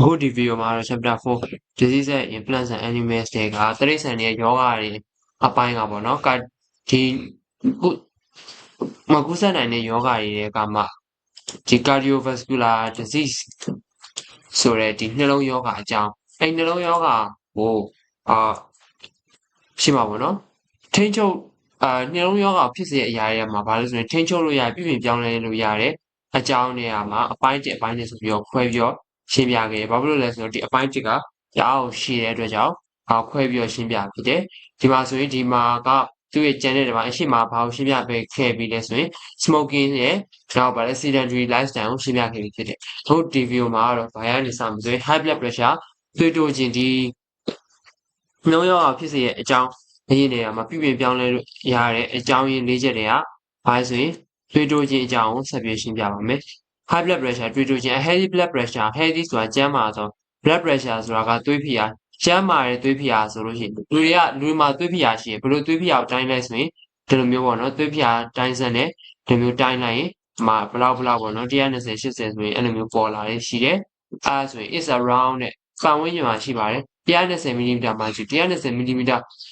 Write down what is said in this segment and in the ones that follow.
အခုဒီဗီဒီယိုမှာတော့ chapter 4 disease and influence and animals တွေကတိရစ္ဆာန်တွေရဲ့ယောဂတွေအပိုင်းကပေါ့နော်ကဒီမကူးစက်နိုင်တဲ့ယောဂတွေတွေကမှဒီ cardiovascular disease ဆိုတဲ့ဒီနှလုံးယောဂအကြောင်းအဲ့နှလုံးယောဂကိုအာရှိမှာပေါ့နော်ထိန်းချုပ်အာနှလုံးယောဂဖြစ်စေတဲ့အရာတွေမှာဘာလို့ဆိုရင်ထိန်းချုပ်လို့ရပြပြင်ပြောင်းလဲလို့ရတဲ့အကြောင်းတွေကမှာအပိုင်းတစ်အပိုင်းတစ်ဆိုပြီးတော့ခွဲပြီးတော့ ရှင်းပြခဲ့ဘာဖြစ်လို့လဲဆိုတော့ဒီအပိုင်းတစ်ကရအောင်ရှိတဲ့အတွက်ကြောင့်အာခွဲပြီးတော့ရှင်းပြဖြစ်တယ်ဒီမှာဆိုရင်ဒီမှာကသူ့ရဲ့ကျန်တဲ့ဒီမှာအရှိမဘာကိုရှင်းပြပေးခဲ့ပြီးလဲဆိုရင် smoking ရဲ့နောက်ပါလဲ sedentary lifestyle ကိုရှင်းပြခဲ့ပြီးဖြစ်တယ်တို့ဒီဗီဒီယိုမှာတော့ဘာရနေစမှာဆိုရင် high blood pressure သွေးတိုးခြင်းဒီနှလုံးရောဂါဖြစ်စေရဲ့အကြောင်းအရင်နေရာမှာပြုပြင်ပြောင်းလဲရတဲ့အကြောင်းရင်း၄ချက်တွေကဘာလဲဆိုရင်သွေးတိုးခြင်းအကြောင်းကိုဆက်ပြီးရှင်းပြပါမယ် high blood pressure သွေးတိုးခြင်း healthy blood pressure healthy ဆိုတာကျန်းမာဆို blood pressure ဆိုတာကသွေးဖိအားကျန်းမာတဲ့သွေးဖိအားဆိုလို့ရှိရင်လူတွေကလူမှာသွေးဖိအားရှိရင်ဘယ်လိုသွေးဖိအားကိုတိုင်းလိုက်ဆိုရင်ဒီလိုမျိုးပေါ့နော်သွေးဖိအားတိုင်းစက်နဲ့ဒီမျိုးတိုင်းလိုက်ရင်မှာဘလောက်ဘလောက်ပေါ့နော်120 80ဆိုရင်အဲ့လိုမျိုးပေါ်လာတယ်ရှိတယ်အဲဆိုရင် is around တဲ့ပတ်ဝန်းကျင်မှာရှိပါတယ်120 mm မှာရှိ120 mm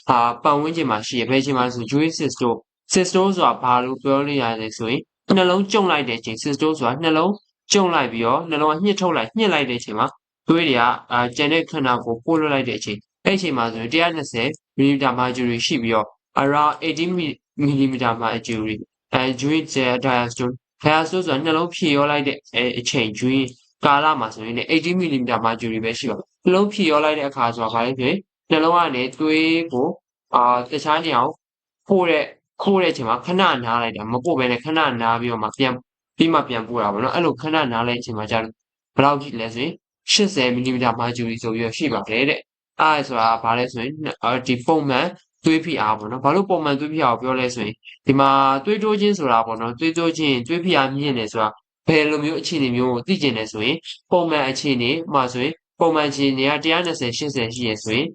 ဟာပတ်ဝန်းကျင်မှာရှိရဘယ်ချိန်မှာဆို joint systole systole ဆိုတာဘာလို့ပြောလို့ရလဲဆိုရင် နှလုံးကျုံလိုက်တဲ့အချိန် systole ဆိုတာနှလုံးကျုံလိုက်ပြီးတော့နှလုံးကညှစ်ထုတ်လိုက်ညှစ်လိုက်တဲ့အချိန်မှာသွေးတွေကအာကျန်တဲ့ခန္ဓာကိုပို့လွှတ်လိုက်တဲ့အချိန်အဲ့အချိန်မှာဆိုရင်120 mm mercury ရှိပြီးတော့ around 80 mm mercury အဲ joint diastole diastole ဆိုတာနှလုံးဖြည့်ရောလိုက်တဲ့အချိန် joint ကာလမှာဆိုရင်လည်း80 mm mercury ပဲရှိပါမယ်နှလုံးဖြည့်ရောလိုက်တဲ့အခါဆိုတာဘာလဲဖြစ်နှလုံးကနေသွေးကိုအာတခြားနေအောင်ပို့တဲ့ ခိုးတဲ့အချိန်မှာခဏနားလိုက်တာမပို့ဘဲနဲ့ခဏနားပြီးတော့မှပြန်ပြီးမှပြန်ပို့တာပေါ့နော်အဲ့လိုခဏနားလိုက်အချိန်မှာကြာဘယ်လောက်ကြီးလဲဆိုရင်80 mm mercury ဆိုပြီးတော့ရှိပါတယ်တဲ့အဲ့ဆိုတာဘာလဲဆိုရင်ဒီပုံမှန်သွေးဖိအားပေါ့နော်ဘာလို့ပုံမှန်သွေးဖိအားကိုပြောလဲဆိုရင်ဒီမှာသွေးတိုးခြင်းဆိုတာပေါ့နော်သွေးတိုးခြင်းသွေးဖိအားမြင့်တယ်ဆိုတာဘယ်လိုမျိုးအခြေအနေမျိုးကိုသိကျင်တယ်ဆိုရင်ပုံမှန်အခြေအနေမှာဆိုရင်ပုံမှန်အခြေအနေက120 80ရှိရဆိုရင်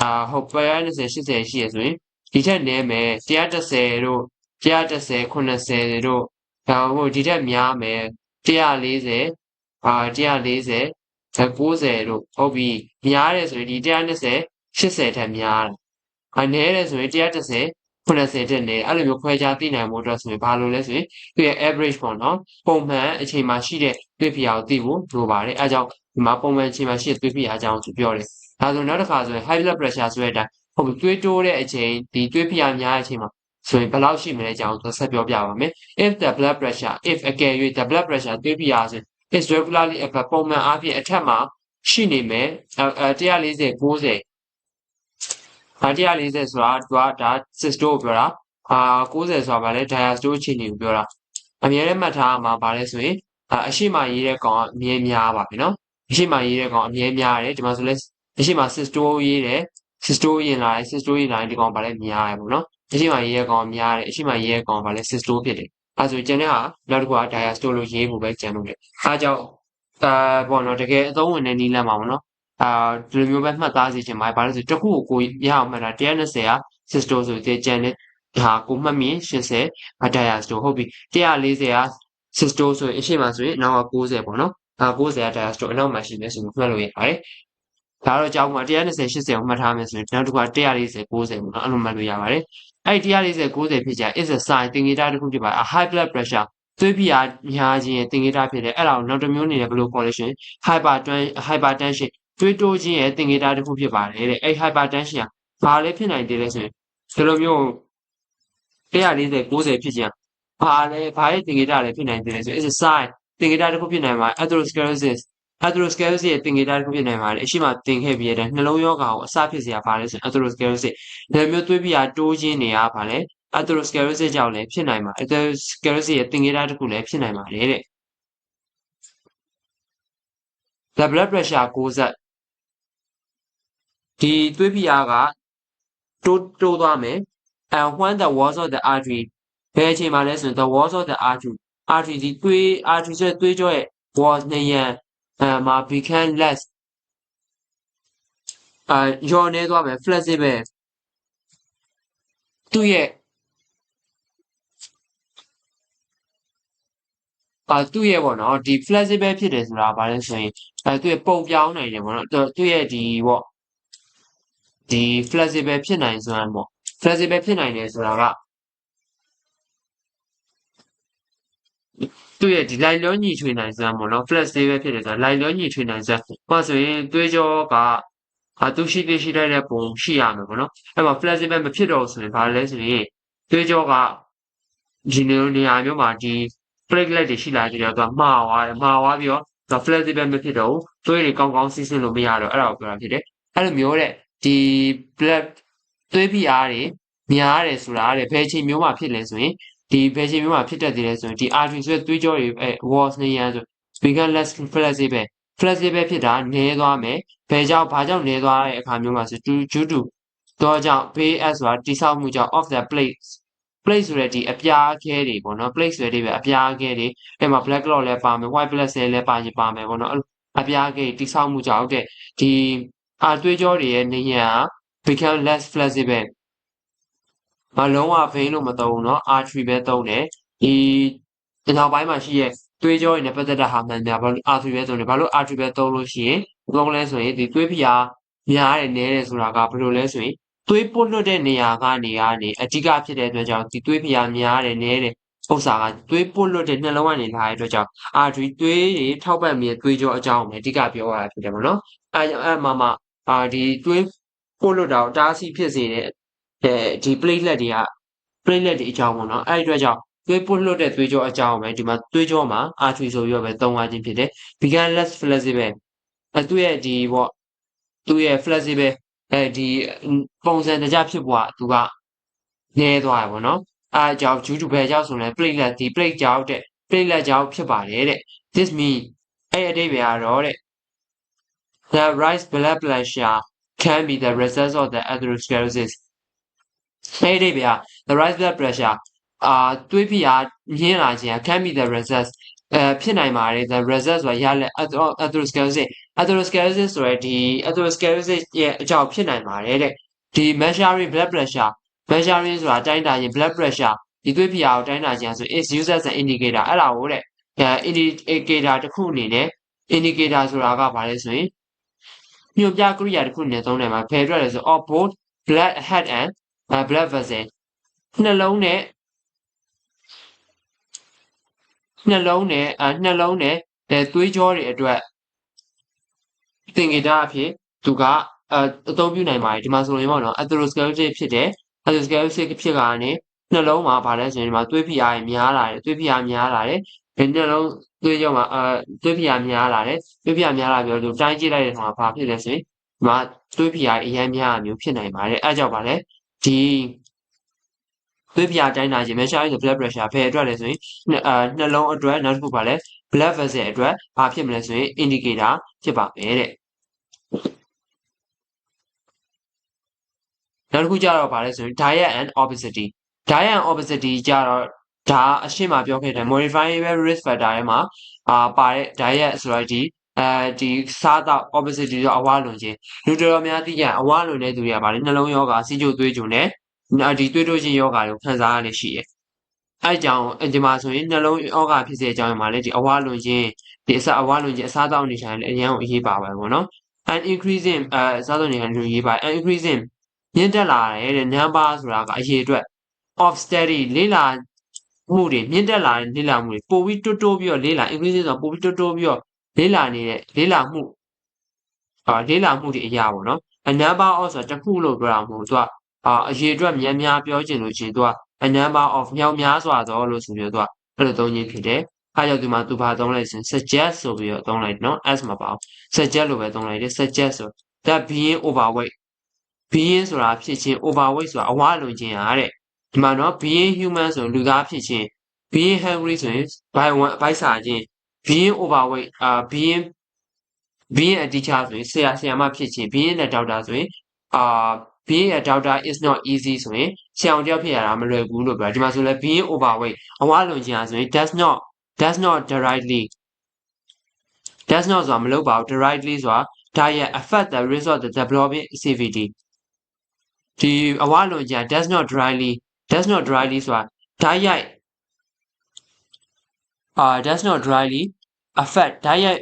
အာဟုတ်120 80ရှိရဆိုရင် ဒီထက်နည်းမယ်130တို့130 80တို့ဒါမှမဟုတ်ဒီထက်များမယ်140အာ140 90တို့ဟုတ်ပြီများတယ်ဆိုရင်ဒီ120 80ထက်များတယ်အနည်းတယ်ဆိုရင်130 80တက်နေအဲ့လိုမျိုးခွဲခြားသိနိုင်မှုအတွက်ဆိုရင်ဘာလို့လဲဆိုရင်သူရဲ့ average ပေါ့နော်ပုံမှန်အချိန်မှာရှိတဲ့သွေးဖိအားကိုသိဖို့လိုပါတယ်အဲကြောင့်ဒီမှာပုံမှန်အချိန်မှာရှိတဲ့သွေးဖိအားအကြောင်းကိုပြောတယ်ဒါဆိုနောက်တစ်ခါဆိုရင် high blood pressure ဆိုတဲ့အတိုင်း ဟုတ်ပြီသွေးတိုးတဲ့အချိန်ဒီသွေးဖိအားများတဲ့အချိန်မှာဆိုရင်ဘယ်လောက်ရှိမလဲအကြောင်းကိုဆက်ပြောပြပါမယ် if the blood pressure if အကယ်၍ the blood pressure သွေးဖိအားဆို is regularly above ပုံမှန်အားဖြင့်အထက်မှာရှိနေမယ်140 90ဒါ140ဆိုတာသူကဒါ systole ကိုပြောတာအာ90ဆိုတာဗာလဲ diastole အခြေအနေကိုပြောတာအမြဲတမ်းမှတ်ထားမှာဗာလဲဆိုရင်အရှိမရေးတဲ့ကောင်အမြဲများပါပြီနော်အရှိမရေးတဲ့ကောင်အမြဲများတယ်ဒီမှာဆိုလဲအရှိမ systole ရေးတယ် systole ရင်လာတယ် systole ရင်လာရင်ဒီကောင်ဗာလဲများတယ်ပေါ့နော်အရှိမရေးတဲ့ကောင်များတယ်အရှိမရေးတဲ့ကောင်ဗာလဲ systole ဖြစ်တယ်အဲဆိုကျန်တဲ့ဟာနောက်တစ်ခုက diastole လို့ရေးဖို့ပဲကျန်လို့တယ်အဲကြောင့်အာပေါ့နော်တကယ်အသုံးဝင်တဲ့နည်းလမ်းပါပေါ့နော်အာဒီလိုမျိုးပဲမှတ်သားစီချင်ပါတယ်ဘာလို့ဆိုတခုကိုကိုရအောင်မှတ်တာ120က systole ဆိုတဲ့ကျန်တဲ့ဟာကိုမှတ်မြင်80 diastole ဟုတ်ပြီ140က systole ဆိုရင်အရှိမဆိုရင်နောက်က90ပေါ့နော်အာ90က diastole အနောက်မှာရှိနေဆိုမှတ်လို့ရပါတယ် ဒါတော့ကြောင်းမှာ120 80ကိုမှတ်ထားမယ်ဆိုရင်နောက်တစ်ခုက140 90ပေါ့နော်အဲ့လိုမှတ်လို့ရပါတယ်အဲ့140 90ဖြစ်ကြ is a sign သင်္ကေတတစ်ခုဖြစ်ပါတယ် high blood pressure သွေးဖိအားများခြင်းရဲ့သင်္ကေတဖြစ်တယ်အဲ့ဒါကိုနောက်တစ်မျိုးအနေနဲ့ဘယ်လိုခေါ်လဲဆိုရင် hypertension သွေးတိုးခြင်းရဲ့သင်္ကေတတစ်ခုဖြစ်ပါတယ်တဲ့အဲ့ hypertension ကဘာလဲဖြစ်နိုင်သေးလဲဆိုရင်ဒီလိုမျိုး140 90ဖြစ်ခြင်းဘာလဲဘာရဲ့သင်္ကေတလဲဖြစ်နိုင်သေးလဲဆိုရင် is a sign သင်္ကေတတစ်ခုဖြစ်နိုင်မှာ atherosclerosis atherosclerosis ရဲ့သင်္ကေတတစ်ခုဖြစ်နိုင်ပါတယ်အရှိမသင်ခဲ့ပြီးတဲ့နှလုံးရောဂါကိုအစဖြစ်စရာဘာလဲဆိုရင် atherosclerosis ဒါမျိုးသွေးဖိအားတိုးခြင်းတွေကဘာလဲ atherosclerosis ကြောင့်လည်းဖြစ်နိုင်ပါ atherosclerosis ရဲ့သင်္ကေတတစ်ခုလည်းဖြစ်နိုင်ပါတယ်တဲ့ the blood pressure 90ဒီသွေးဖိအားကတိုးတိုးသွားမယ် and when the walls of the artery ဘယ်အချိန်မှာလဲဆိုရင် the walls of the artery artery ဒီသွေး artery ဆိုသွေးကြောရဲ့ wall နှစ်ရံအဲ မှာ become less အာယောနေသွားမယ် flexible သူ့ရဲ့အာသူ့ရဲ့ပေါ့နော်ဒီ flexible ဖြစ်တယ်ဆိုတာဘာလဲဆိုရင်အဲသူ့ရဲ့ပုံပြောင်းနိုင်တယ်ပေါ့နော်သူ့ရဲ့ဒီပေါ့ဒီ flexible ဖြစ်နိုင်စွမ်းပေါ့ flexible ဖြစ်နိုင်တယ်ဆိုတာက သူ့ရဲ့ဒီလိုက်လောညီထွေနိုင်စွမ်းပေါ့နော် flexible ဖြစ်တယ်ဆိုတာလိုက်လောညီထွေနိုင်စွမ်းဟောဆိုရင်သွေးကြောကအာသူရှိသိရှိလိုက်တဲ့ပုံရှိရမယ်ပေါ့နော်အဲ့မှာ flexible မဖြစ်တော့ဆိုရင်ဘာလဲဆိုရင်သွေးကြောကဒီနေရာမျိုးမှာဒီ platelet တွေရှိလာကြတယ်သူကမှားသွားတယ်မှားသွားပြီးတော့သူ flexible မဖြစ်တော့ဘူးသွေးတွေကောင်းကောင်းစီးဆင်းလို့မရတော့အဲ့ဒါကိုပြောတာဖြစ်တယ်အဲ့လိုမျိုးတဲ့ဒီ blood သွေးဖိအားတွေများတယ်ဆိုတာတဲ့ဘယ်ချိန်မျိုးမှာဖြစ်လဲဆိုရင် ဒီဘယ်ချိန်မျိုးမှာဖြစ်တတ်သေးလဲဆိုရင်ဒီ artery ဆိုတဲ့သွေးကြောတွေအဲ walls နေရန်ဆို become less flexible flexible ဖြစ်တာနည်းသွားမယ်ဘယ်ကြောင့်ဘာကြောင့်နည်းသွားတဲ့အခါမျိုးမှာဆို due to တော့ကြောင့် BS ဆိုတာတိဆောက်မှုကြောင့် of the plates plate ဆိုတဲ့ဒီအပြားခဲတွေပေါ့နော် plate ဆိုတဲ့ဒီပဲအပြားခဲတွေအဲ့မှာ black clot လည်းပါမယ် white blood cell လည်းပါရင်ပါမယ်ပေါ့နော်အပြားခဲတိဆောက်မှုကြောင့်တဲ့ဒီအာသွေးကြောတွေရဲ့နေရန် become less flexible မလုံးဝ vein လို့မသုံးတော့ artery ပဲသုံးတယ်ဒီဒီနောက်ပိုင်းမှာရှိရဲ့သွေးကြောတွေနဲ့ပတ်သက်တဲ့ဟာမှန်များဘာလို့ artery ပဲသုံးတယ်ဘာလို့ artery ပဲသုံးလို့ရှိရင်သုံးလဲဆိုရင်ဒီသွေးဖိအားများတယ်နည်းတယ်ဆိုတာကဘယ်လိုလဲဆိုရင်သွေးပွတ်လွတ်တဲ့နေရာကနေကနေအဓိကဖြစ်တဲ့အတွက်ကြောင့်ဒီသွေးဖိအားများတယ်နည်းတယ်ဥစ္စာကသွေးပွတ်လွတ်တဲ့နှလုံးကနေလာတဲ့အတွက်ကြောင့်အာဒီသွေးတွေထောက်ပံ့ပြီးသွေးကြောအကြောင်းပဲအဓိကပြောရတာဖြစ်တယ်မဟုတ်နော်အဲအဲမှာမှာအာဒီသွေးပွတ်လွတ်တာကိုတားဆီးဖြစ်စေတဲ့ ဒီ platelet တွေက platelet တွေအကြောင်းပေါ့နော်အဲ့ဒီအတွက်ကြောင့်သွေးပွတ်လွတ်တဲ့သွေးကြောအကြောင်းပဲဒီမှာသွေးကြောမှာ artery ဆိုပြီးတော့ပဲသုံးရခြင်းဖြစ်တယ် become less flexible အဲသူ့ရဲ့ဒီပေါ့သူ့ရဲ့ flexible အဲဒီပုံစံတကြဖြစ်ပွားသူကနည်းသွားတယ်ပေါ့နော်အဲအကြောင်း due to ဘယ်ကြောင့်ဆိုလဲ platelet ဒီ plate ကြောင့်တဲ့ platelet ကြောင့်ဖြစ်ပါတယ်တဲ့ this mean အဲ့အတိတ်ပဲကတော့တဲ့ the rise blood pressure can be the result of the atherosclerosis အဲ့ဒီဗျာ the rise blood pressure အာတွေးဖိအားညင်းလာခြင်း can be the result အဲဖြစ်နိုင်ပါတယ် the result ဆိုတာရလက် atherosclerosis atherosclerosis ဆိုရဲဒီ atherosclerosis ရဲ့အကြောင်းဖြစ်နိုင်ပါတယ်တဲ့ဒီ measuring blood pressure measuring ဆိုတာတိုင်းတာခြင်း blood pressure ဒီသွေးဖိအားကိုတိုင်းတာခြင်းဆို is used as an indicator အဲ့ဒါကိုတဲ့အဲ indicator တစ်ခုအနေနဲ့ indicator ဆိုတာကဘာလဲဆိုရင်ညွှန်ပြကိရိယာတစ်ခုအနေနဲ့သုံးတယ်မှာဖယ်အတွက်လဲဆို of both blood head and blood vessel နှလုံးနဲ့နှလုံးနဲ့အနှလုံးနဲ့သွေးကြောတွေအတွက်သင်္ကေတအဖြစ်သူကအသုံးပြုနိုင်ပါတယ်ဒီမှာဆိုရင်ပေါ့နော် atherosclerosis ဖြစ်တယ် atherosclerosis ဖြစ်တာကနေနှလုံးမှာဗာလဲဆိုရင်ဒီမှာသွေးဖိအားများလာတယ်သွေးဖိအားများလာတယ်ဒီနှလုံးသွေးကြောမှာအဲသွေးဖိအားများလာတယ်သွေးဖိအားများလာပြီးတော့တိုင်းကြည့်လိုက်တဲ့အခါမှာဘာဖြစ်လဲဆိုရင်ဒီမှာသွေးဖိအားအများများမျိုးဖြစ်နိုင်ပါတယ်အဲကြောင့်ဗာလဲ ဒီသွေးပြာတိုင်းတာခြင်း measure the blood pressure ဘယ်အတွက်လဲဆိုရင်အာနှလုံးအတွက်နောက်တစ်ခုပါလဲ blood vessel အတွက်ဘာဖြစ်မလဲဆိုရင် indicator ဖြစ်ပါမယ်တဲ့နောက်တစ်ခုကြတော့ဗာလဲဆိုရင် diet and obesity diet and obesity ကြတော့ဒါအရှင်းမှာပြောခဲ့တယ် modifiable risk factor ထဲမှာအာပါတဲ့ diet ဆိုတော့ဒီ အဲဒီစားတော့ obesity ဆိုအဝါလွန်ခြင်းလူတော်များသိကြအဝါလွန်တဲ့သူတွေကဗာလေနှလုံးရောဂါစီးကျိုသွေးကြုံနဲ့ဒီသွေးတိုးခြင်းယောဂါကိုခံစားရနေရှိတယ်။အဲကြောင့်ဒီမှာဆိုရင်နှလုံးယောဂါဖြစ်စေအကြောင်းမှာလည်းဒီအဝါလွန်ခြင်းဒီအစအဝါလွန်ခြင်းအစားတောက်နေထိုင်လည်းအရင်ကအရေးပါပဲပေါ့နော်။ and increasing အဲအစားတောက်နေထိုင်လူရေးပါ and increasing မြင့်တက်လာတယ်တဲ့ number ဆိုတာကအရေးအတွက် of study လေးလာမှုတွေမြင့်တက်လာတဲ့လေးလာမှုတွေပိုပြီးတိုးတိုးပြီးတော့လေးလာ increasing ဆိုပိုပြီးတိုးတိုးပြီးတော့ လေးလာနေတဲ့လေးလာမှုအာလေးလာမှုတွေအရာပေါ့နော် a number of ဆိုတာတစ်ခုလို့ပြောတာမဟုတ်သူကအရေအတွက်များများပြောချင်လို့ရှိရင်သူက a number of မြောက်များစွာသောလို့ဆိုပြီးတော့သူကအဲ့လိုသုံးခြင်းဖြစ်တယ်။အားကြောင့်ဒီမှာသူဘာသုံးလိုက်စင် suggest ဆိုပြီးတော့သုံးလိုက်နော် s မပါဘူး suggest လို့ပဲသုံးလိုက်တယ် suggest ဆို that being overweight being ဆိုတာဖြစ်ခြင်း overweight ဆိုတာအဝလွန်ခြင်းအားတဲ့ဒီမှာနော် being human ဆိုလူသားဖြစ်ခြင်း being hungry ဆိုရင် by one ဘိုက်စာခြင်း being overweight အာ being being a teacher ဆိုရင်ဆရာဆရာမဖြစ်ခြင်း being a doctor ဆိုရင်အာ being a doctor is not easy ဆိုရင်ဆရာဝန်တယောက်ဖြစ်ရတာမလွယ်ဘူးလို့ပြောဒီမှာဆိုလဲ being overweight အဝလွန်ခြင်းအားဆိုရင် does not does not directly does not ဆိုတာမလုပ်ပါဘူး directly ဆိုတာ diet affect the risk of the developing CVD ဒီအဝလွန်ခြင်း does not directly does not directly ဆိုတာ diet uh does not directly affect ဓာတ်ရိုက်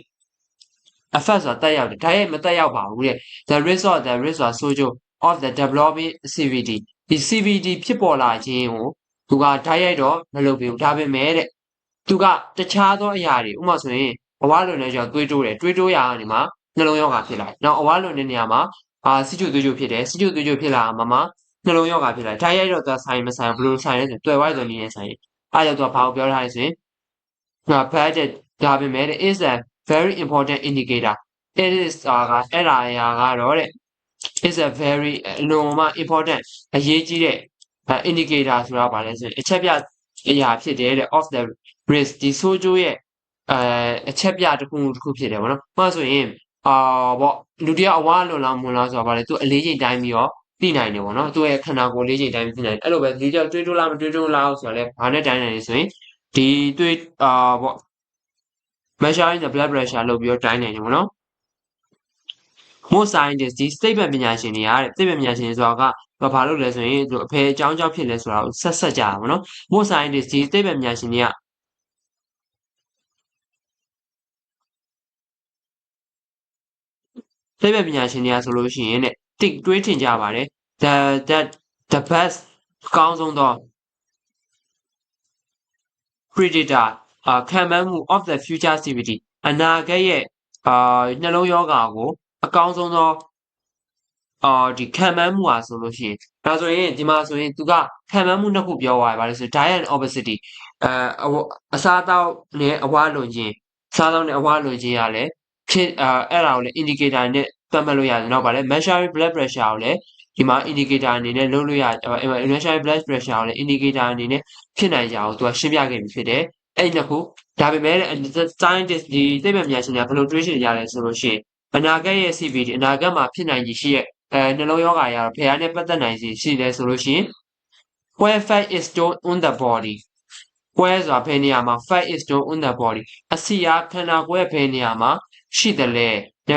affect ဆိုတာတက်ရောက်တယ်ဓာတ်ရိုက်မတက်ရောက်ပါဘူးတဲ့ the risk of the risk ဆိုတာဆိုကြ of the developing CVD ဒီ CVD ဖြစ်ပေါ်လာခြင်းကိုသူကဓာတ်ရိုက်တော့မလုပ်ဘူးဒါပေမဲ့တဲ့သူကတခြားသောအရာတွေဥပမာဆိုရင်အဝါလွန်နေကြောတွေးတိုးတယ်တွေးတိုးရာကနေမှနှလုံးရောဂါဖြစ်လာတယ်နောက်အဝါလွန်တဲ့နေရာမှာအာစီကျူသွေးကြိုဖြစ်တယ်စီကျူသွေးကြိုဖြစ်လာမှာမှာနှလုံးရောဂါဖြစ်လာဓာတ်ရိုက်တော့သူဆိုင်မဆိုင်ဘယ်လိုဆိုင်လဲဆိုတွေ့ဝိုက်ဆိုနေနေဆိုင်အားကြောင့်သူကဘာကိုပြောထားလဲဆိုရင်ဟာ budget ဒါပေမဲ့ is a very important indicator it is ကအဲ့ဒါရာကတော့တဲ့ is a very အလွန်မှ important အရေးကြီးတဲ့ indicator ဆိုတာဗာလဲဆိုရင်အချက်ပြအရာဖြစ်တယ်တဲ့ of the risk ဒီဆိုးကျိုးရဲ့အဲအချက်ပြတစ်ခုတစ်ခုဖြစ်တယ်ဗောနော်။မှဆိုရင်အာဗောလူတယောက်အဝါလွန်လားမွန်လားဆိုတာဗာလဲသူအလေးချိန်တိုင်းပြီးတော့သိနိုင်တယ်ဗောနော်။သူ့ရဲ့ခန္ဓာကိုယ်လေးချိန်တိုင်းသိနိုင်တယ်။အဲ့လိုပဲဒီတယောက်တွေးတိုးလားမတွေးတိုးလားဆိုတာလဲဘာနဲ့တိုင်းနိုင်လဲဆိုရင် ဒီတွေးအာဗော measuring the blood pressure လုပ်ပြီးတော့တိုင်းနိုင်တယ်ဗောနော်။ most scientists ဒီ statement ပညာရှင်တွေကတဲ့ statement ပညာရှင်ဆိုတာကသူဘာလုပ်လဲဆိုရင်သူအဖေအကြောင်းကြောင့်ဖြစ်လဲဆိုတာကိုဆက်ဆက်ကြတာပေါ့နော် most scientists ဒီ statement ပညာရှင်တွေကသိပ္ပံပညာရှင်တွေကဆိုလို့ရှိရင်တဲ့တိတ်တွေးထင်ကြပါတယ် the that the best အကောင်းဆုံးသော predator အာခံမှန်းမှု of the future activity အနာဂတ်ရဲ့အာနှလုံးယောဂါကို အကောင်းဆုံးသောအော်ဒီခံမှန်းမှုอ่ะဆိုလို့ရှိရင်ဒါဆိုရင်ဒီမှာဆိုရင်သူကခံမှန်းမှုနှစ်ခုပြောသွားတယ်ဗါလို့ဆို diet and obesity အဲအစားအသောက်နဲ့အဝါလွန်ခြင်းစားသောက်နဲ့အဝါလွန်ခြင်းရလဲဖြစ်အဲအဲ့ဒါကိုလည်း indicator နဲ့သတ်မှတ်လို့ရတယ်နောက်ဗါလဲ measuring blood pressure ကိုလည်း ဒီမှာ indicator အနေနဲ့လုပ်လို့ရ measuring blood pressure ကိုလည်း indicator အနေနဲ့ဖြစ်နိုင်ကြအောင်သူကရှင်းပြခဲ့ပြီဖြစ်တယ်အဲ့ဒီနှစ်ခုဒါပေမဲ့ scientist ဒီသိပ္ပံပညာရှင်တွေကဘယ်လိုတွေးရှင်ကြလဲဆိုလို့ရှိရင်အနာဂတ်ရဲ့ CVD အနာဂတ်မှာဖြစ်နိုင်ခြေရှိရဲ့အဲနှလုံးရောဂါရတော့ဖျားနဲ့ပတ်သက်နိုင်စီရှိတယ်ဆိုလို့ရှိရင် where fat is stored on the body where ဆိုတာဘယ်နေရာမှာ fat is stored on the body အဆီအားခန္ဓာကိုယ်ရဲ့ဘယ်နေရာမှာရှိတယ်လဲ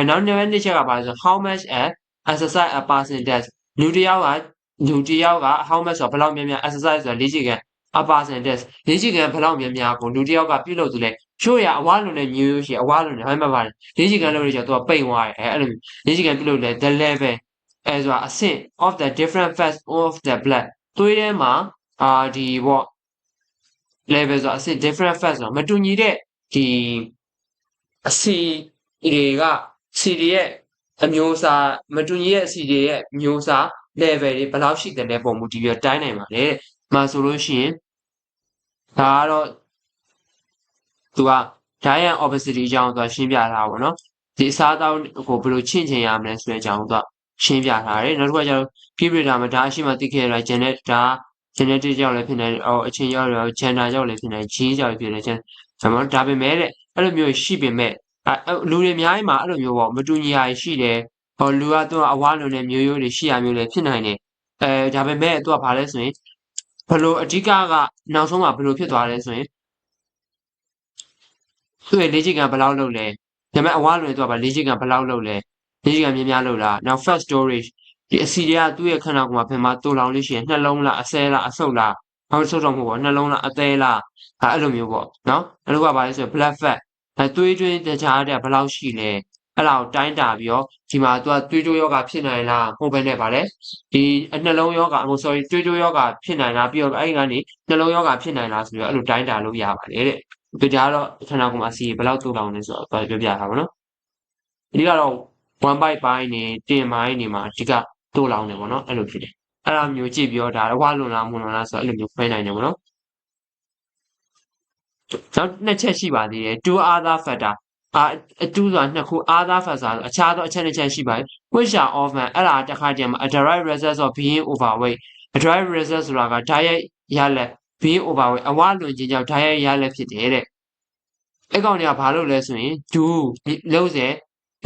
နောက်နံပါတ်2ချက်ကပါဆို how much an exercise a person does လူတယောက်ကလူတယောက်က how much ဆိုဘယ်လောက်များများ exercise ဆိုတာလေ့ကျင့်ခန်း a person does လေ့ကျင့်ခန်းဘယ်လောက်များများကိုလူတယောက်ကပြုလုပ်သူလဲချို့ရအဝါလွန်တဲ့မျိုးရိုးရှိအဝါလွန်တဲ့ဟိုင်းမှာပါတယ်လေ့ကျင့်ခန်းလုပ်လို့ကျတော့သူကပိတ်သွားတယ်အဲအဲ့လိုလေ့ကျင့်ခန်းပြုလုပ်လဲ the level အဲဆိုတာအဆင့် of the different fats of the blood သွေးထဲမှာအာဒီပေါ့ level ဆိုတာအဆင့် different fats ဆိုတာမတူညီတဲ့ဒီအစီတွေကစီတွေရဲ့ အမျိုးအစားမတူညီတဲ့အစီတွေရဲ့မျိုးစား level တွေဘယ်လောက်ရှိတယ်လဲပုံမူတည်ပြီးတိုင်းနိုင်ပါတယ်။မှာဆိုလို့ရှိရင်ဒါကတော့သူက diet obesity အကြောင်းသူကရှင်းပြထားပါဘောနော်။ဒီအစားအသောက်ကိုဘယ်လိုချင့်ချင်ရမလဲဆိုတဲ့အကြောင်းသူကရှင်းပြထားတယ်နောက်တစ်ခါကျတော့ predator မှာဒါအရှိမသိခဲ့ရတာ genetic ဒါ genetic ကြောင့်လည်းဖြစ်နိုင်အော်အချင်းကြောင့်လည်း gender ကြောင့်လည်းဖြစ်နိုင် gene ကြောင့်ဖြစ်နေတယ်ကျွန်တော်ဒါပေမဲ့တဲ့အဲ့လိုမျိုးရှိပေမဲ့ လူတွေအများကြီးမှာအဲ့လိုမျိုးပေါ့မတူညီတာရှိတယ်ဟောလူကသူကအဝါလုံးနဲ့မျိုးရိုးတွေရှိရမျိုးလည်းဖြစ်နိုင်တယ်အဲဒါပေမဲ့သူကဘာလဲဆိုရင်ဘလို့အဓိကကနောက်ဆုံးမှာဘလို့ဖြစ်သွားလဲဆိုရင်သူ့ရဲ့လေ့ကျင့်ခန်းဘယ်လောက်လုပ်လဲဒါပေမဲ့အဝါလုံးတွေသူကဘာလေ့ကျင့်ခန်းဘယ်လောက်လုပ်လဲလေ့ကျင့်ခန်းများများလုပ်လားနောက် fast storage ဒီအစီတွေကသူ့ရဲ့ခန္ဓာကိုယ်မှာဘယ်မှာတိုးလောင်လို့ရှိရင်နှလုံးလားအဆဲလားအဆုပ်လားဟုတ်ဆုပ်တော့မဟုတ်ပါနှလုံးလားအသေးလားအဲ့လိုမျိုးပေါ့နော်နောက်တစ်ခုကဘာလဲဆိုရင် blood fat အဲသွေးတွင်းတခြားတဲ့ဘယ်လောက်ရှိလဲအဲ့ဒါကိုတိုင်းတာပြီးတော့ဒီမှာသူကသွေးတိုးယောဂဖြစ်နိုင်လားဟုတ်ပဲနဲ့ဗါလဲဒီနှလုံးယောဂအမို့ sorry သွေးတိုးယောဂဖြစ်နိုင်လားပြီးတော့အဲ့ဒီကနေနှလုံးယောဂဖြစ်နိုင်လားဆိုပြီးတော့အဲ့လိုတိုင်းတာလို့ရပါတယ်တဲ့ဒီကြားတော့ခန္ဓာကိုယ်မှာစီဘယ်လောက်တိုးလောင်လဲဆိုတော့ပြောပြတာပါနော်အဓိကတော့ one byte ပိုင်းနေတင်ပိုင်းနေမှာအဓိကတိုးလောင်နေပေါ့နော်အဲ့လိုဖြစ်တယ်အဲ့လိုမျိုးကြည့်ပြီးတော့ဒါဝါလွန်လားမွန်လွန်လားဆိုတော့အဲ့လိုမျိုးခွဲနိုင်တယ်ပေါ့နော် နောက်နှစ်ချက်ရှိပါသေးတယ် two other factor အာအတူဆိုတာနှစ်ခု other factor ဆိုအခြားသောအချက်နှစ်ချက်ရှိပါတယ် which are often အဲ့ဒါတခါတည်းမှာ a direct result of being overweight a direct result ဆိုတာကဓာတ်ရိုက်ရလက် being overweight အဝလွန်ခြင်းကြောင့်ဓာတ်ရိုက်ရလက်ဖြစ်တယ်တဲ့အဲ့ကောင်တွေကဘာလုပ်လဲဆိုရင် do လုံးစေ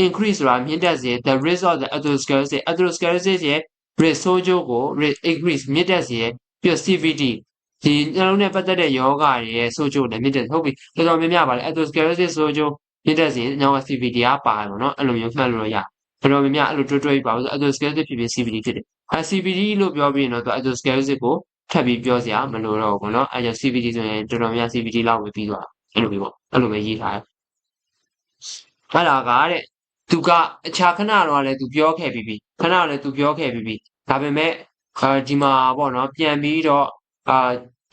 increase ဆိုတာမြင့်တက်စေ the risk of the atherosclerosis atherosclerosis ရဲ့ risk ဆိုးကျိုးကို risk increase မြင့်တက်စေပြီးတော့ CVD ဒီနှလုံးနဲ့ပတ်သက်တဲ့ယောဂတွေရဲ့ဆိုးကျိုးလည်းမြင့်တက်ဟုတ်ပြီတော်တော်များများပါလေ atherosclerosis ဆိုးကျိုးမြင့်တက်စေညောင်းက CVD ကပါတယ်ပေါ့နော်အဲ့လိုမျိုးမှတ်လို့ရတော်တော်များများအဲ့လိုတွဲတွဲပါဘူး atherosclerosis ဖြစ်ဖြစ် CVD ဖြစ်တယ်အဲ CVD လို့ပြောပြီးရင်တော့ atherosclerosis ကိုထပ်ပြီးပြောစရာမလိုတော့ဘူးပေါ့နော်အဲကြောင့် CVD ဆိုရင်တော်တော်များ CVD လောက်ပဲပြီးသွားအဲ့လိုမျိုးပေါ့အဲ့လိုပဲရေးထားတယ်အဲ့ဒါကတဲ့သူကအခြားခဏတော့လည်းသူပြောခဲ့ပြီးပြီခဏလည်းသူပြောခဲ့ပြီးပြီဒါပေမဲ့အာဒီမှာပေါ့နော်ပြန်ပြီးတော့ အာ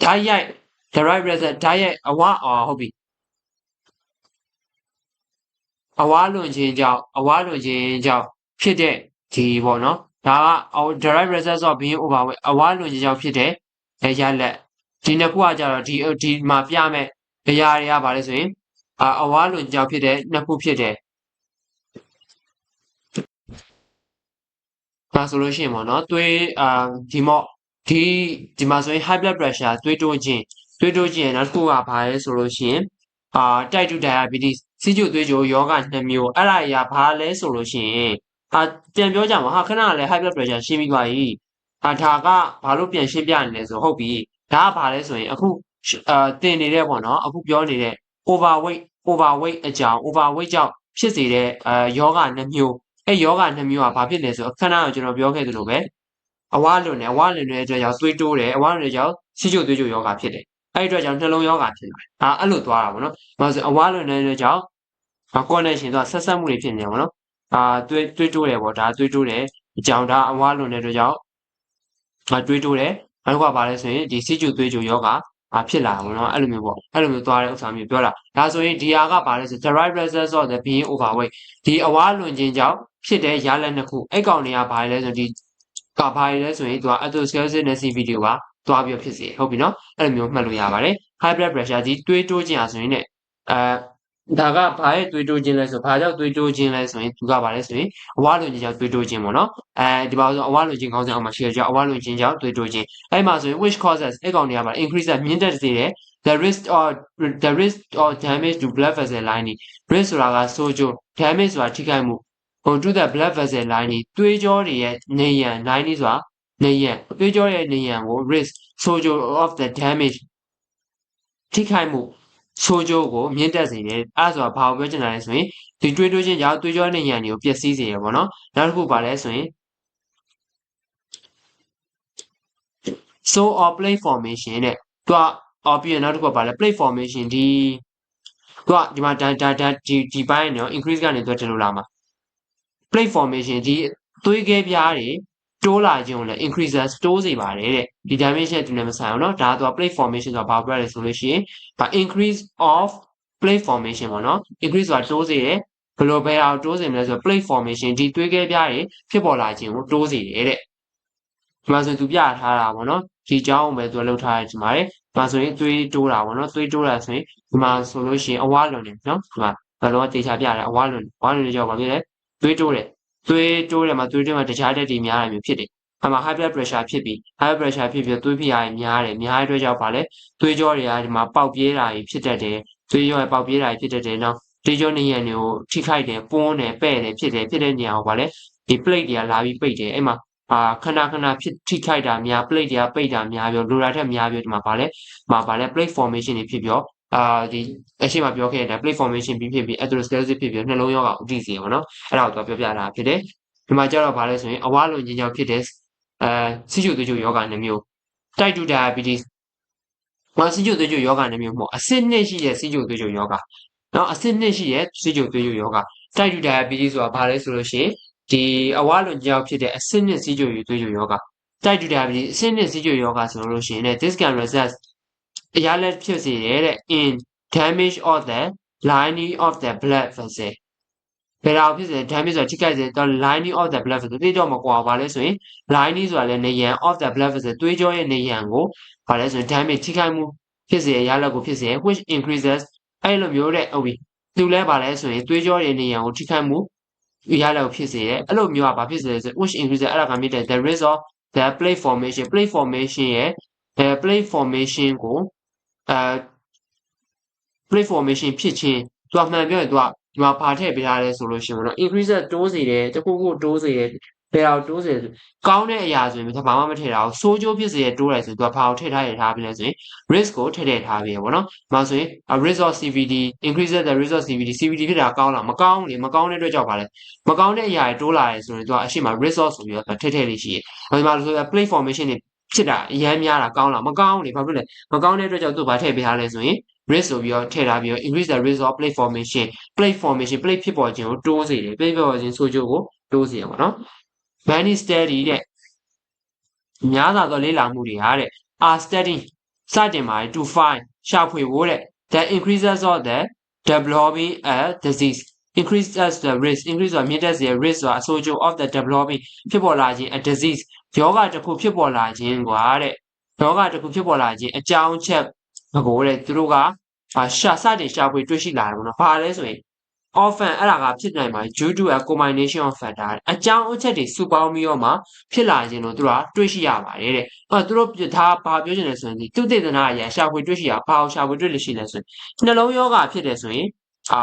ဓာတ်ရိုက် direct result ဓာတ်ရိုက်အဝအော်ဟုတ်ပြီအဝါလွန်ခြင်းကြောင့်အဝါလွန်ခြင်းကြောင့်ဖြစ်တဲ့ဒီပေါ့နော်ဒါက direct result of being overweight အဝါလွန်ခြင်းကြောင့်ဖြစ်တဲ့ရလက်ဒီနှစ်ခုကကြတော့ဒီဒီမှာပြမဲ့အရာတွေကဘာလဲဆိုရင်အာအဝါလွန်ကြောင့်ဖြစ်တဲ့နှစ်ခုဖြစ်တယ်ဒါဆိုလို့ရှိရင်ပေါ့နော်သွေးအာဒီမော့ ဒီဒီမှာဆိုရင် high blood pressure သွေးတိုးခြင်းသွေးတိုးခြင်းနောက်တစ်ခုကဘာလဲဆိုလို့ရှိရင်အာ type 2 diabetes စီးကျိုသွေးကြိုယောဂနှစ်မျိုးအဲ့ဒါကြီးကဘာလဲဆိုလို့ရှိရင်အာပြန်ပြောကြမှာဟာခဏလည်း high blood pressure ရှင်းပြီးသွားပြီအာဒါကဘာလို့ပြန်ရှင်းပြနေလဲဆိုဟုတ်ပြီဒါကဘာလဲဆိုရင်အခုအာတင်နေတဲ့ပေါ့နော်အခုပြောနေတဲ့ overweight overweight အကြောင်း overweight ကြောင့်ဖြစ်စေတဲ့အာယောဂနှစ်မျိုးအဲ့ယောဂနှစ်မျိုးကဘာဖြစ်လဲဆိုခဏကကျွန်တော်ပြောခဲ့သလိုပဲ အဝါလွန်တယ်အဝါလွန်တဲ့အတွက်ကြောင့်သွေးတိုးတယ်အဝါလွန်တဲ့ကြောင့်စီးကျိုသွေးကြိုယောဂဖြစ်တယ်အဲ့ဒီအတွက်ကြောင့်နှလုံးယောဂဖြစ်လာတယ်ဒါအဲ့လိုသွားတာပေါ့နော်။ဘာလို့ဆိုအဝါလွန်တဲ့အတွက်ကြောင့် connection တော့ဆက်ဆက်မှုတွေဖြစ်နေတယ်ပေါ့နော်။အာတွေးတွေးတိုးတယ်ပေါ့ဒါတွေးတိုးတယ်အကြောင်းဒါအဝါလွန်တဲ့အတွက်ကြောင့်အာတွေးတိုးတယ်နောက်ကပါလဲဆိုရင်ဒီစီကျူသွေးကြိုယောဂအာဖြစ်လာဘူးเนาะအဲ့လိုမျိုးပေါ့အဲ့လိုမျိုးသွားတဲ့ဥစ္စာမျိုးပြောတာဒါဆိုရင်ဒီဟာကပါလဲဆို the right result of the being overweight ဒီအဝါလွန်ခြင်းကြောင့်ဖြစ်တဲ့ရလက်နှစ်ခုအဲ့ကောင်တွေကဘာလဲဆိုဒီ ကဘာတွေလဲဆိုရင်သူက atherosclerosis နဲ့ CVD ကိုပါသွားပြီးဖြစ်စေဟုတ်ပြီနော်အဲ့လိုမျိုးမှတ်လို့ရပါတယ် high blood pressure ကြီးတွေးတိုးခြင်းအားဆိုရင်လည်းအဲဒါကဘာရဲ့တွေးတိုးခြင်းလဲဆိုဘာကြောင့်တွေးတိုးခြင်းလဲဆိုရင်သူကဘာလဲဆိုရင်အဝလွန်ခြင်းကြောင့်တွေးတိုးခြင်းပေါ့နော်အဲဒီပါဆိုအဝလွန်ခြင်းခေါင်းစဉ်အောက်မှာရှိရကြအဝလွန်ခြင်းကြောင့်တွေးတိုးခြင်းအဲ့မှာဆိုရင် which causes အကောင်တွေကပါ increase မြင့်တက်စေတယ် the risk or the risk or damage to blood vessel lining risk ဆိုတာကဆိုးကျိုး damage ဆိုတာထိခိုက်မှု ဟို to the blood vessel lining သွေးကြောတွေရဲ့နေရန် lining ဆိုတာနေရန်သွေးကြောရဲ့နေရန်ကို risk ဆိုးကျိုး of the damage ထိခိုက်မှုဆိုးကျိုးကိုမြင့်တက်စေတယ်အဲဆိုတာဘာကိုပြောချင်တာလဲဆိုရင်ဒီတွေးတိုးခြင်းကြောင့်တွေးကြောတဲ့ဉာဏ်တွေကိုပျက်စီးစေရပေါ့နော်နောက်တစ်ခုပါလဲဆိုရင် so or plate formation တဲ့သူကအော်ပြီးရင်နောက်တစ်ခုပါလဲ plate formation ဒီသူကဒီမှာဒါဒါဒါဒီဒီပိုင်းနော် increase ကနေသူတင်လို့လာမှာ plate formation ဒီသွေးခဲပြားတွေတိုးလာခြင်းကိုလည်း increases တိုးစေပါတယ်တဲ့ဒီ dimension တူနဲ့မဆိုင်အောင်เนาะဒါကတော့ plate formation ဆိုတာဘာပြောရလဲဆိုလို့ရှိရင်ဘာ increase of plate formation ပေါ့เนาะ increase ဆိုတာတိုးစေတယ်ဘယ်လိုပဲအောင်တိုးစေမလဲဆိုတော့ plate formation ဒီသွေးခဲပြားတွေဖြစ်ပေါ်လာခြင်းကိုတိုးစေတယ်တဲ့ဒီမှာဆိုသူပြထားတာပေါ့เนาะဒီကြောင်းပဲသူလှုပ်ထားတယ်ဒီမှာလေဒီမှာဆိုရင်သွေးတိုးတာပေါ့เนาะသွေးတိုးတာဆိုရင်ဒီမှာဆိုလို့ရှိရင်အဝါလွန်နေเนาะဒီမှာဘယ်လိုတေချာပြတယ်အဝါလွန်အဝါလွန်ကြောက်ပါပြီလေ သွေးတိုးတယ်သွေးတိုးတယ်မှာသွေးတိုးမှာတခြားတက်တည်များတယ်မျိုးဖြစ်တယ်။အမှ high blood pressure ဖြစ်ပြီး high blood pressure ဖြစ်ပြီးသွေးဖိအားကြီးများတယ်။များတဲ့အတွက်ကြောင့်ဗာလဲသွေးကြောတွေကဒီမှာပေါက်ပြဲတာကြီးဖြစ်တတ်တယ်။သွေးကြောတွေပေါက်ပြဲတာကြီးဖြစ်တတ်တယ်နော်။သွေးကြောနေရံတွေကိုထိခိုက်တယ်၊ပွန်းတယ်၊ပဲ့တယ်ဖြစ်တယ်ဖြစ်တဲ့နေရာကိုဗာလဲဒီ plate တွေကလာပြီးပိတ်တယ်။အဲ့မှာအာခဏခဏဖြစ်ထိခိုက်တာများ plate တွေကပိတ်တာများပြီးလိုတာထက်များပြီးဒီမှာဗာလဲမှာဗာလဲ plate formation တွေဖြစ်ပြီး အာဒီအရှိမပြောခဲ့တဲ့ plate formation ပြီးဖြစ်ပြီး atherosclerosis ဖြစ်ပြီးနှလုံးရောဂါဥတည်စေပေါ့နော်အဲ့ဒါကိုသူပြောပြတာဖြစ်တယ်ဒီမှာကျတော့ဗာလဲဆိုရင်အဝါလွန်ခြင်းကြောင့်ဖြစ်တဲ့အဲစီကျိုသွေးကြိုယောဂနှမျိုး type 2 diabetes မစီကျိုသွေးကြိုယောဂနှမျိုးမဟုတ်အဆင့်နှစ်ရှိတဲ့စီကျိုသွေးကြိုယောဂနော်အဆင့်နှစ်ရှိတဲ့စီကျိုသွေးကြိုယောဂ type 2 diabetes ဆိုတာဘာလဲဆိုလို့ရှိရင်ဒီအဝါလွန်ကြောင့်ဖြစ်တဲ့အဆင့်နှစ်စီကျိုသွေးကြိုယောဂ type 2 diabetes အဆင့်နှစ်စီကျိုယောဂဆိုလို့ရှိရင် this can result အရာလက်ဖြစ်စေတယ်တဲ့ in damage of the lining of the blood vessel ဘယ်တော့ဖြစ်စေ damage ဆိုတာထိခိုက်စေတော့ lining of the blood vessel သိတော့မကွာပါလဲဆိုရင် lining ဆိုတာလည်းနေရန် of the blood vessel သွေးကြောရဲ့နေရန်ကိုဘာလဲဆိုရင် damage ထိခိုက်မှုဖြစ်စေရလောက်ကိုဖြစ်စေ which increases အဲ့လိုမျိုးတဲ့ဟုတ်ပြီသူလဲပါလဲဆိုရင်သွေးကြောရဲ့နေရန်ကိုထိခိုက်မှုရလောက်ဖြစ်စေရဲ့အဲ့လိုမျိုးကဘာဖြစ်စေလဲဆို which increases အဲ့ဒါကမြင့်တဲ့ the risk of the plate formation plate formation ရဲ့အဲ plate formation ကို အဲ plate formation ဖြစ်ခြင်းသူကမှန်ပြောရင်သူကဒီမှာဘာထည့်ပေးထားလဲဆိုလို့ရှိရင်ပေါ့နော် increase တိုးစေတယ်တခုခုတိုးစေတယ်ဘယ်အောင်တိုးစေတယ်ကောင်းတဲ့အရာဆိုရင်ဘာမှမထည့်ထားဘူးစိုးကျိုးဖြစ်စေတဲ့တိုးတယ်ဆိုရင်သူကဘာကိုထည့်ထားရထားပြီလဲဆိုရင် risk ကိုထည့်ထည့်ထားပြီပေါ့နော်။ဒါဆိုရင် risk of CVD increases the risk of CVD CVD ဖြစ်တာကောင်းလားမကောင်းလေမကောင်းတဲ့အတွက်ကြောင့်ပါလဲမကောင်းတဲ့အရာတွေတိုးလာတယ်ဆိုရင်သူကအရှိမ risk of ဆိုပြီးတော့ထည့်ထည့်လေးရှိတယ်။ဒါမှမဟုတ်ဆိုရင် plate formation တွေ ဖြစ်တာအရမ်းများတာကောင်းလားမကောင်းဘူးလေဘာဖြစ်လဲမကောင်းတဲ့အတွက်ကြောင့်သူ့ဘာထည့်ပေးထားလဲဆိုရင် risk ဆိုပြီးတော့ထည့်ထားပြီးတော့ increase the risk of plate formation plate formation plate ဖြစ်ပေါ်ခြင်းကိုတိုးစေတယ် plate ဖြစ်ပေါ်ခြင်းဆိုကြကိုတိုးစေရပါတော့ many study တဲ့များစွာသောလေ့လာမှုတွေဟာတဲ့ are studying စတင်ပါတယ် to find ရှာဖွေဖို့တဲ့ that increases of the developing a disease increases the risk increase ဆိုတာမြင့်တက်စေ risk ဆိုတာအဆိုးကျိုး of the developing ဖြစ်ပေါ်လာခြင်း a disease ယောဂတစ်ခုဖြစ်ပေါ်လာခြင်းကွာတဲ့ယောဂတစ်ခုဖြစ်ပေါ်လာခြင်းအကြောင်းချက်ကိုတဲ့သူတို့ကရှာစတင်ရှာဖွေတွေ့ရှိလာတယ်ပေါ့နော်။ဘာလဲဆိုရင် often အဲ့ဒါကဖြစ်နိုင်မှာ due to a combination of factor အကြောင်းအချက်တွေစုပေါင်းပြီးတော့မှဖြစ်လာခြင်းလို့သူတို့ကတွေ့ရှိရပါတယ်တဲ့။အဲ့သူတို့ဒါဘာပြောချင်လဲဆိုရင်ဒီသူတေသနာအရာရှာဖွေတွေ့ရှိရဘာအောင်ရှာဖွေတွေ့လို့ရှိလဲဆိုရင်နှလုံးယောဂဖြစ်တယ်ဆိုရင်အာ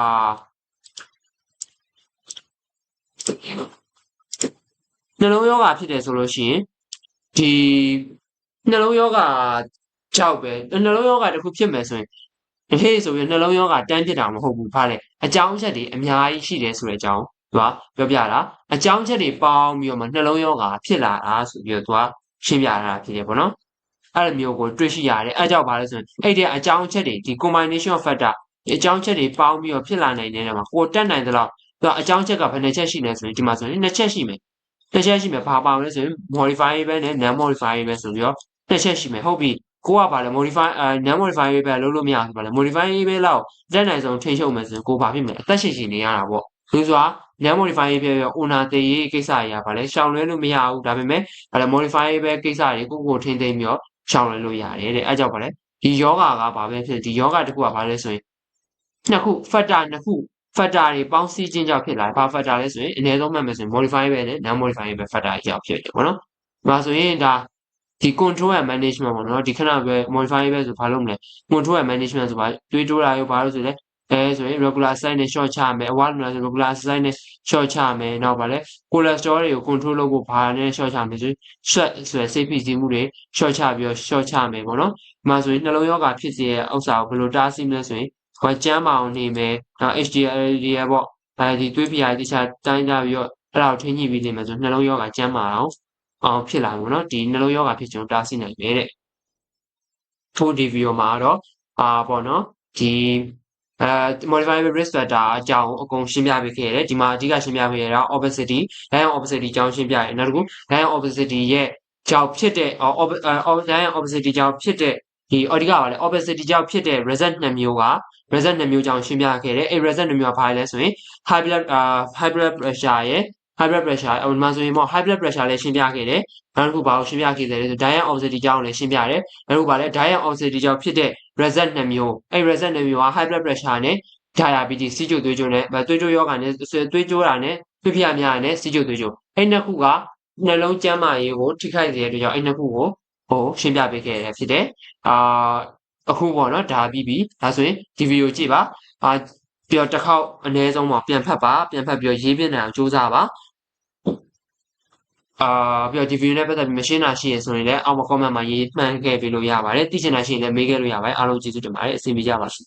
နှလုံးယောဂဖြစ်တယ်ဆိုလို့ရှိရင်ဒီနှလုံးယောဂကြောက်ပဲနှလုံးယောဂတစ်ခုဖြစ်မယ်ဆိုရင်ဟေးဆိုပြီးနှလုံးယောဂတန်းဖြစ်တာမဟုတ်ဘူးဖားလေအကြောင်းချက်တွေအများကြီးရှိတယ်ဆိုတဲ့အကြောင်းသူကပြောပြတာအကြောင်းချက်တွေပေါင်းပြီးတော့မှနှလုံးယောဂဖြစ်လာတာဆိုပြီးတော့သူကရှင်းပြတာဖြစ်တယ်ပေါ့နော်အဲ့လိုမျိုးကိုတွေ့ရှိရတယ်အဲကြောင့်ဘာလဲဆိုရင်အဲ့ဒီအကြောင်းချက်တွေဒီ combination of factor ဒီအကြောင်းချက်တွေပေါင်းပြီးတော့ဖြစ်လာနိုင်တဲ့နေရာမှာကိုတက်နိုင်တဲ့လောက် သူကအကြောင်းချက်ကဘယ်နှချက်ရှိလဲဆိုရင်ဒီမှာဆိုရင်နှစ်ချက်ရှိမယ်နှစ်ချက်ရှိမယ်ဘာပါလဲဆိုရင် modifiable နဲ့ non modifiable ဆိုပြီးတော့နှစ်ချက်ရှိမယ်ဟုတ်ပြီကိုကဘာလဲ modify အဲ non modifiable ပဲလုပ်လို့မရဘူးဘာလဲ modifiable လောက်တက်နိုင်ဆုံးထိန်းချုပ်မယ်ဆိုရင်ကိုဘာဖြစ်မလဲအသက်ရှင်ရှင်နေရတာပေါ့လူစွာ non modifiable ပဲ owner တည်ရေးကိစ္စကြီးอ่ะဗာလဲရှောင်လွဲလို့မရဘူးဒါပေမဲ့ဗာလဲ modifiable ကိစ္စတွေကိုကိုထိန်းသိမ်းပြီးတော့ရှောင်လွဲလို့ရတယ်တဲ့အဲကြောင့်ဗာလဲဒီယောဂါကဘာပဲဖြစ်ဒီယောဂတခုကဘာလဲဆိုရင်နှစ်ခု factor နှစ်ခု factor တွေပေါင်းစည်းခြင်းကြောင့်ဖြစ်လာတယ်ဘာ factor လဲဆိုရင်အနည်းဆုံးမှတ်မယ်ဆိုရင် modifiable နဲ့ non modifiable factor အကြောင်းဖြစ်တယ်ပေါ့နော်ဒါဆိုရင်ဒါဒီ control and management ပေါ့နော်ဒီခဏပဲ modifiable ဆိုဘာလုပ်မလဲ control and management ဆိုဘာတွေးတိုးတာရောဘာလို့ဆိုလဲအဲဆိုရင် regular size နဲ့ short ချမယ်အဝါလို့ဆို regular size နဲ့ short ချမယ်နောက်ပါလဲ cholesterol တွေကို control လုပ်ဖို့ဘာနဲ့ short ချမယ်ဆိုရင် sweat ဆိုရယ်စိတ်ဖိစီးမှုတွေ short ချပြီးတော့ short ချမယ်ပေါ့နော်ဒီမှာဆိုရင်နှလုံးရောဂါဖြစ်စေတဲ့ဥစ္စာကိုဘယ်လိုတားဆီးမလဲဆိုရင် ဟောကျမ်းမာအောင်နေမယ်နောက် HDL တွေပေါ့အဲဒီသွေးဖိအားတခြားတိုင်းတာပြီးတော့အဲ့ဒါကိုထိန်းညှိပြီးနေမယ်ဆိုနှလုံးရောဂါကျမ်းမာအောင်အောင်ဖြစ်လာဘူးเนาะဒီနှလုံးရောဂါဖြစ်ခြင်းတားဆီးနိုင်တယ်တဲ့ထို့ဒီဗီဒီယိုမှာတော့အာပေါ့နော်ဒီအဲ modifiable risk factor အကြောင်းအကုန်ရှင်းပြပေးခဲ့ရတယ်ဒီမှာအဓိကရှင်းပြပေးရတာ obesity lion obesity အကြောင်းရှင်းပြရတယ်နောက်တစ်ခု lion obesity ရဲ့ကြောင့်ဖြစ်တဲ့ lion obesity ကြောင့်ဖြစ်တဲ့ဒီ audit ကပါလဲ obesity ကြောင့်ဖြစ်တဲ့ result နှစ်မျိုးက result နှစ်မျိုးကြောင့်ရှင်းပြခဲ့တယ်အဲ့ result နှစ်မျိုးကဘာလဲဆိုရင် high blood high blood pressure ရဲ့ high blood pressure အမှန်ဆိုရင်ပေါ့ high blood pressure လည်းရှင်းပြခဲ့တယ်နောက်တစ်ခုဘာကိုရှင်းပြခဲ့တယ်လဲဆို diet obesity ကြောင့်လည်းရှင်းပြတယ်နောက်တစ်ခုဘာလဲ diet obesity ကြောင့်ဖြစ်တဲ့ result နှစ်မျိုးအဲ့ result နှစ်မျိုးက high blood pressure နဲ့ diabetes စီးကျိုသွေးကြိုနဲ့သွေးကြိုယောဂနဲ့သွေးကြိုတာနဲ့ပြပြများနဲ့စီးကျိုသွေးကြိုအဲ့နှစ်ခုကနှလုံးကျန်းမာရေးကိုထိခိုက်စေတဲ့အတွက်ကြောင့်အဲ့နှစ်ခုကိုဟိုရှင်းပြပေးခဲ့ရဖြစ်တယ်အာ အခုပေါ့နော်ဒါပြီးပြီဒါဆိုရင်ဒီဗီဒီယိုကြည့်ပါအာပြီးတော့တစ်ခေါက်အနည်းဆုံးပေါ့ပြန်ဖတ်ပါပြန်ဖတ်ပြီးတော့ရေးပြနိုင်အောင်ကြိုးစားပါအာပြီးတော့ဒီဗီဒီယိုနဲ့ပတ်သက်ပြီးမရှင်းတာရှိရဆိုရင်လည်းအောက်မှာ comment မှာရေးမှန်းခဲ့ပေးလို့ရပါတယ်သိချင်တာရှိရင်လည်းမေးခဲ့လို့ရပါတယ်အားလုံးကျေးဇူးတင်ပါတယ်အဆင်ပြေကြပါစေ